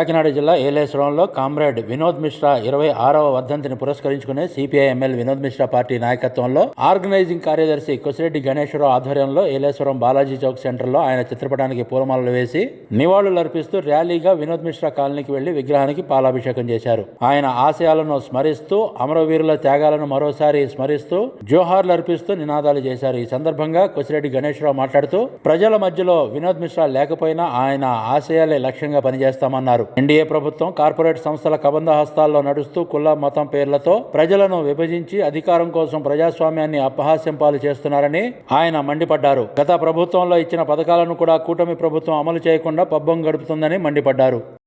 కాకినాడ జిల్లా ఏలేశ్వరంలో కామ్రేడ్ వినోద్ మిశ్రా ఇరవై ఆరవ వర్ధంతిని పురస్కరించుకునే CPI MLA Vinod Mishra party నాయకత్వంలో ఆర్గనైజింగ్ కార్యదర్శి కొసిరెడ్డి గణేశ్వరరావు ఆధ్వర్యంలో ఏలేశ్వరం బాలాజీ చౌక్ సెంటర్లో ఆయన చిత్రపటానికి పూలమాలలు వేసి నివాళులు అర్పిస్తూ ర్యాలీగా వినోద్ మిశ్రా కాలనీకి వెళ్ళి విగ్రహానికి పాలాభిషేకం చేశారు. ఆయన ఆశయాలను స్మరిస్తూ అమరవీరుల త్యాగాలను మరోసారి స్మరిస్తూ జోహార్లు అర్పిస్తూ నినాదాలు చేశారు. ఈ సందర్భంగా కొసిరెడ్డి గణేశ్వరరావు మాట్లాడుతూ ప్రజల మధ్యలో వినోద్ మిశ్రా లేకపోయినా ఆయన ఆశయాలే లక్ష్యంగా పనిచేస్తామన్నారు. ఎన్డీఏ ప్రభుత్వం కార్పొరేట్ సంస్థల కబంధ హస్తాల్లో నడుస్తూ కుల మతం పేర్లతో ప్రజలను విభజించి అధికారం కోసం ప్రజాస్వామ్యాన్ని అపహాస్యం పాలు చేస్తున్నారని ఆయన మండిపడ్డారు. గత ప్రభుత్వంలో ఇచ్చిన పథకాలను కూడా కూటమి ప్రభుత్వం అమలు చేయకుండా పబ్బం గడుపుతుందని మండిపడ్డారు.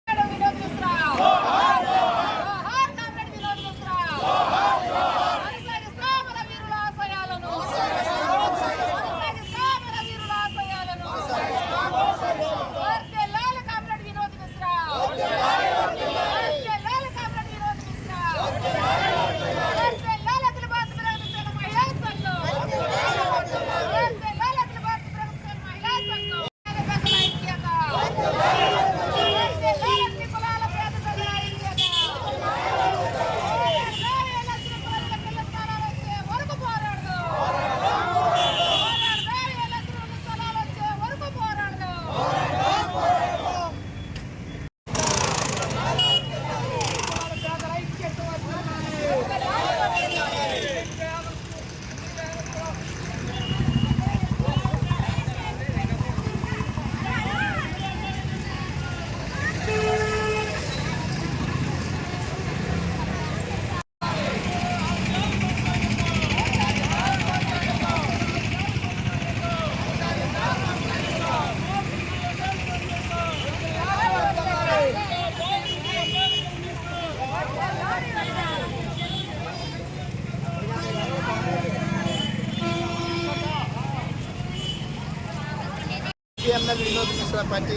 వినోద్ మిశ్రా పార్టీ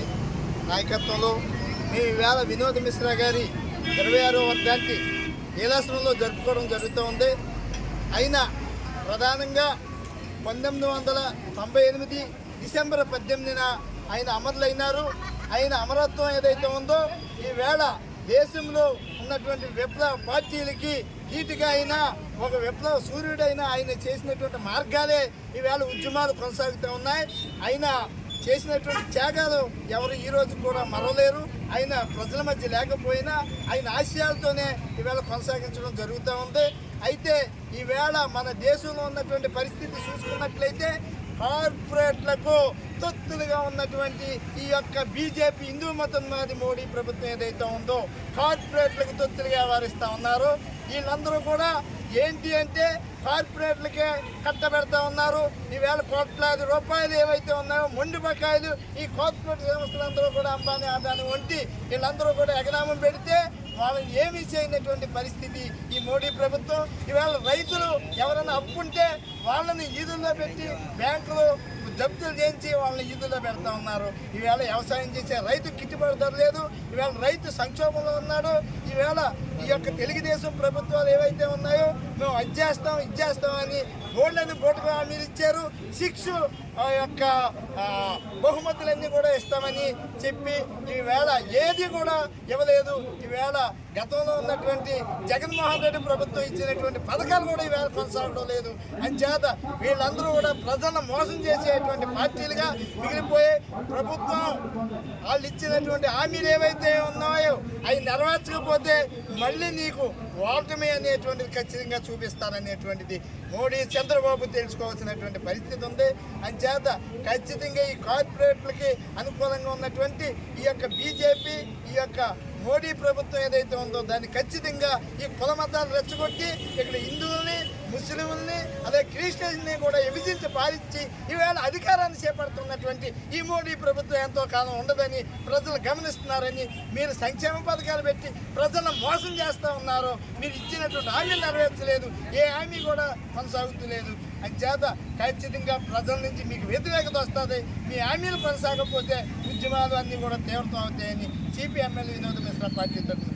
నాయకత్వంలో మేము ఈవేళ వినోద్ మిశ్రా గారి ఇరవై ఆరో వర్గానికి నీలాశ్రంలో జరుపుకోవడం జరుగుతూ ఉంది. అయినా ప్రధానంగా పంతొమ్మిది వందల తొంభై ఎనిమిది డిసెంబర్ పద్దెనిమిదిన ఆయన అమరులైనారు. ఆయన అమరత్వం ఏదైతే ఉందో ఈవేళ దేశంలో ఉన్నటువంటి విప్లవ పార్టీలకి ధీటుగా అయినా ఒక విప్లవ సూర్యుడైన ఆయన చేసినటువంటి మార్గాలే ఈవేళ ఉద్యమాలు కొనసాగుతూ ఉన్నాయి. అయినా చేసినటువంటి త్యాగాలు ఎవరు ఈ రోజు కూడా మరవలేరు. ఆయన ప్రజల మధ్య లేకపోయినా ఆయన ఆశయాలతోనే ఈవేళ కొనసాగించడం జరుగుతూ ఉంది. అయితే ఈవేళ మన దేశంలో ఉన్నటువంటి పరిస్థితి చూసుకున్నట్లయితే కార్పొరేట్లకు తొత్తులుగా ఉన్నటువంటి ఈ యొక్క బీజేపీ హిందూ మతం మాది మోడీ ప్రభుత్వం ఏదైతే ఉందో కార్పొరేట్లకు తొత్తులుగా వ్యవహరిస్తూ ఉన్నారు. వీళ్ళందరూ కూడా ఏంటి అంటే కార్పొరేట్లకే కట్టబెడతా ఉన్నారు. ఈవేళ కోట్లాది రూపాయలు ఏవైతే ఉన్నాయో మొండి బకాయిలు ఈ కార్పొరేట్ సంస్థలందరూ కూడా అంబానీ అదాని వంటి వీళ్ళందరూ కూడా ఎగనామం పెడితే వాళ్ళని ఏమీ చేయనటువంటి పరిస్థితి ఈ మోడీ ప్రభుత్వం? ఇవాళ రైతులు ఎవరైనా అప్పుంటే వాళ్ళని ఈదుల్లో పెట్టి బ్యాంకులు జప్తులు చేయించి వాళ్ళని ఈదుల్లో పెడతా ఉన్నారు. ఈవేళ వ్యవసాయం చేసే రైతు గిట్టుబాటు ధర లేదు. ఈవేళ రైతు సంక్షోభంలో ఉన్నాడు. ఈవేళ ఈ యొక్క తెలుగుదేశం ప్రభుత్వాలు ఏవైతే ఉన్నాయో మేము అది చేస్తాం ఇది చేస్తాం అని బోర్డులని బోటుగా హామీలు ఇచ్చారు. సిక్స్ ఆ యొక్క బహుమతులన్నీ కూడా ఇస్తామని చెప్పి ఈవేళ ఏది కూడా ఇవ్వలేదు. ఈవేళ గతంలో ఉన్నటువంటి జగన్మోహన్ రెడ్డి ప్రభుత్వం ఇచ్చినటువంటి పథకాలు కూడా ఈవేళ కొనసాగడం లేదు. అంచేత వీళ్ళందరూ కూడా ప్రజలను మోసం చేసేటువంటి పార్టీలుగా మిగిలిపోయి ప్రభుత్వం వాళ్ళు ఇచ్చినటువంటి హామీలు ఏవైతే అవి నెరవేర్చకపోతే మళ్ళీ నీకు ఓటమి అనేటువంటిది ఖచ్చితంగా చూపిస్తారనేటువంటిది మోడీ చంద్రబాబు తెలుసుకోవాల్సినటువంటి పరిస్థితి ఉంది. అంచేత ఖచ్చితంగా ఈ కార్పొరేట్లకి అనుకూలంగా ఉన్నటువంటి ఈ యొక్క బీజేపీ ఈ యొక్క మోడీ ప్రభుత్వం ఏదైతే ఉందో దాన్ని ఖచ్చితంగా ఈ కుల మతాలు రెచ్చగొట్టి ఇక్కడ హిందువుల్ని ముస్లింల్ని రిజిస్ట్రేషన్ని కూడా విభజించి పాలించి ఈవేళ అధికారాన్ని చేపడుతున్నటువంటి ఈ మోడీ ప్రభుత్వం ఎంతో కాలం ఉండదని ప్రజలు గమనిస్తున్నారని మీరు సంక్షేమ పథకాలు పెట్టి ప్రజలను మోసం చేస్తూ ఉన్నారు. మీరు ఇచ్చినటువంటి హామీలు నెరవేర్చలేదు. ఏ హామీ కూడా కొనసాగుతలేదు. అంచేత ఖచ్చితంగా ప్రజల నుంచి మీకు వ్యతిరేకత వస్తుంది. మీ హామీలు కొనసాగకపోతే ఉద్యమాలు అన్నీ కూడా తీవ్రతం అవుతాయని సిపిఎంఎల్ వినోద మిశ్రా పార్టీ తరఫున